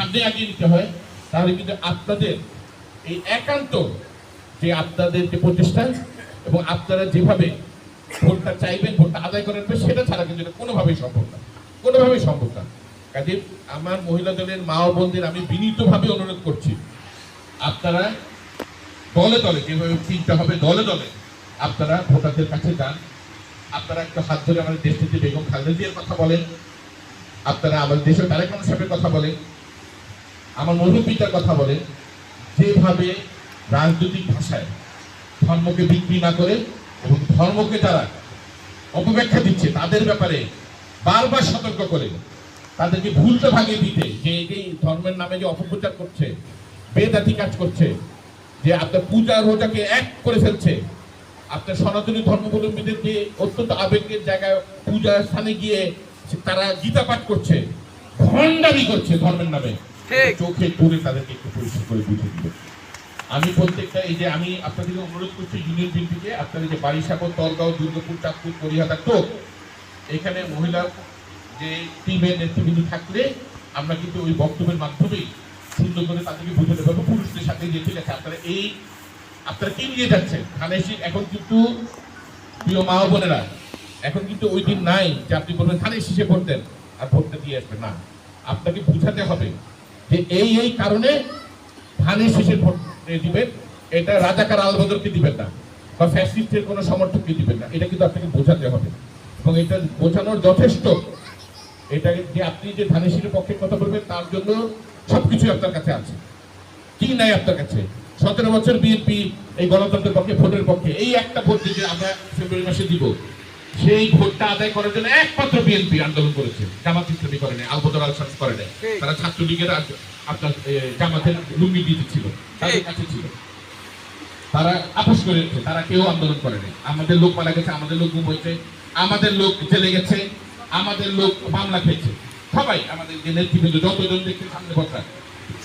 সামনে আগিয়ে নিতে হয়, তাহলে কিন্তু আপনাদের এই একান্ত যে আপনাদের যে প্রচেষ্টা এবং আপনারা যেভাবে ভোটটা চাইবেন, ভোটটা আদায় করার পর সেটা ছাড়া কিন্তু এটা কোনোভাবেই সম্ভব না। কোনোভাবেই সম্ভব না। কাজে আমার মহিলা দলের মা বোনদের আমি বিনীতভাবে অনুরোধ করছি, আপনারা দলে দলে, যেভাবে চিন্তা হবে দলে দলে, আপনারা ভোটারদের কাছে যান। আপনারা একটা হাত ধরে আমাদের দেশ থেকে বেগম খালেদা জিয়ার কথা বলেন, আপনারা আমাদের দেশের তারেক সাহেবের কথা বলেন। আমার মধুপিতার কথা বলেন যেভাবে রাজনৈতিক ভাষায় ধর্মকে বিক্রি না করে এবং ধর্মকে যারা অপব্যাখ্যা দিচ্ছে, তাদের ব্যাপারে বারবার সতর্ক করে, তাদেরকে ভুলতে ভাঙিয়ে দিতে, যে এই ধর্মের নামে যে অপপ্রচার করছে, বেদাতি কাজ করছে, যে আপনার পূজা রোজাকে এক করে ফেলছে, আপনার সনাতনী ধর্মাবলম্বীদের যে অত্যন্ত আবেগের জায়গায় পূজার স্থানে গিয়ে তারা গীতা পাঠ করছে, ভণ্ডামি করছে ধর্মের নামে। চোখে পড়ে তাদেরকে একটু পরিষ্কার করে বুঝে দিবে। আমি প্রত্যেকটা, এই যে আমি আপনাদেরকে অনুরোধ করছি ইউনিয়ন বিএনপিকে আপনাদের যে বারিশাপর তলগাঁও, দুর্গাপুর, চাঁদপুর করিহাতা টোক এখানে মহিলা যে টিমের নেতৃবৃন্দ থাকলে আমরা কিন্তু ওই বক্তব্যের মাধ্যমেই সুন্দর করে তাদেরকে বুঝাতে পারব। পুরুষদের সাথে যে ঠিক আছে, আপনারা এই, আপনারা কি নিয়ে যাচ্ছেন। থানেশি এখন কিন্তু প্রিয় মা বোনেরা, এখন কিন্তু ওই দিন নাই যে আপনি বলবেন শীষে ভোট দেন। আর ভোটটা দিয়ে আসবেন না। আপনাকে বুঝাতে হবে যে এই এই কারণে ধানে শীষে ভোট দিবেন। এটা রাজাকার আলবদরকে দিবেন না, বা ফ্যাসিস্টের কোনো সমর্থককে দিবেন না। এটা কিন্তু আপনাকে বোঝাতে হবে। এবং এটা বোঝানোর যথেষ্ট। এটা যে আপনি যে ধানের শীষের পক্ষে কথা বলবেন, তার জন্য সবকিছু আপনার কাছে আছে। কি নাই আপনার কাছে? সতেরো বছর বিএনপি এই গণতন্ত্রের পক্ষে, ভোটের পক্ষে, এই একটা ভোট যে আমরা ফেব্রুয়ারি মাসে দিব সেই ভোটটা আদায় করার জন্য একমাত্র বিএনপি আন্দোলন করেছে। জামাত ইসলামী করে নাই আলবদর আল শামস করে নাই। তারা ছাত্রলীগের আপনার জামাতের লুঙ্গি দিতে ছিল তাদের কাছে ছিল। তারা আপোষ করে রেখেছে, তারা কেউ আন্দোলন করেনি আমাদের লোক মারা গেছে আমাদের লোক গুম হয়েছে আমাদের লোক জেলে গেছে আমাদের লোক মামলা খেয়েছে। সবাই আমাদের যে নেতৃবৃন্দ যতজন দেখছে সামনে বসা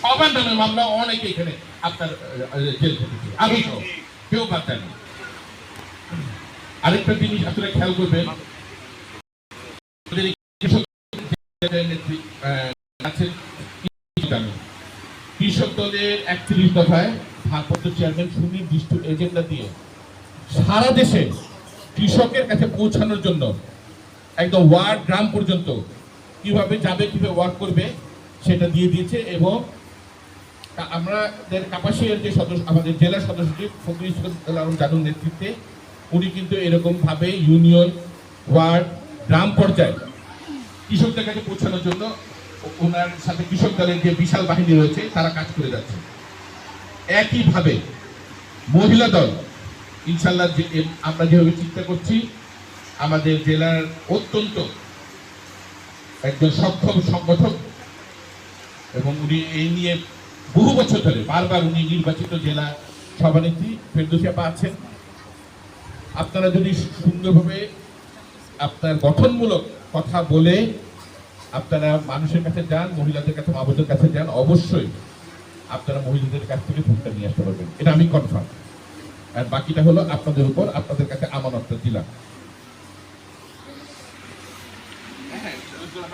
সবার নামে মামলা অনেকে এখানে আপনার জেল খেটেছে। আমি কেউ বাদ দেয়নি। আরেকটা জিনিস আসলে খেয়াল করবেন। কৃষক দলের একত্রিশ দফায় ভারপ্রাপ্ত চেয়ারম্যান সুনির্দিষ্ট এজেন্ডা দিয়ে সারা দেশে কৃষকের কাছে পৌঁছানোর জন্য একদম ওয়ার্ড গ্রাম পর্যন্ত কীভাবে যাবে, কীভাবে ওয়ার্ক করবে, সেটা দিয়ে দিয়েছে এবং আমাদের কাপাসিয়ার যে সদস্য, আমাদের জেলা সদস্যটি ফখরুল ইসলাম জানুর নেতৃত্বে উনি কিন্তু এরকম ভাবে ইউনিয়ন, ওয়ার্ড, গ্রাম পর্যায়ে কৃষকদের কাছে পৌঁছানোর জন্য ওনার সাথে কৃষক দলের যে বিশাল বাহিনী রয়েছে, তারা কাজ করে যাচ্ছে। একইভাবে মহিলা দল, ইনশাল্লাহ যে আমরা যেভাবে চিন্তা করছি, আমাদের জেলার অত্যন্ত একজন সক্ষম সংগঠক এবং উনি এই নিয়ে বহু বছর ধরে বারবার উনি নির্বাচিত জেলা সভানেত্রী ফেরদৌসিয়া পাচ্ছেন আপনারা যদি সুন্দরভাবে আপনার গঠনমূলক কথা বলে আপনারা মানুষের কাছে যান মহিলাদের কাছে মাবুদের কাছে যান অবশ্যই আপনারা মহিলাদের কাছ থেকে ভোটটা নিয়ে আসতে পারবেন। এটা আমি কনফার্ম আর বাকিটা হলো আপনাদের উপর আপনাদের কাছে আমানতটা দিলাম। হ্যাঁ, বলব।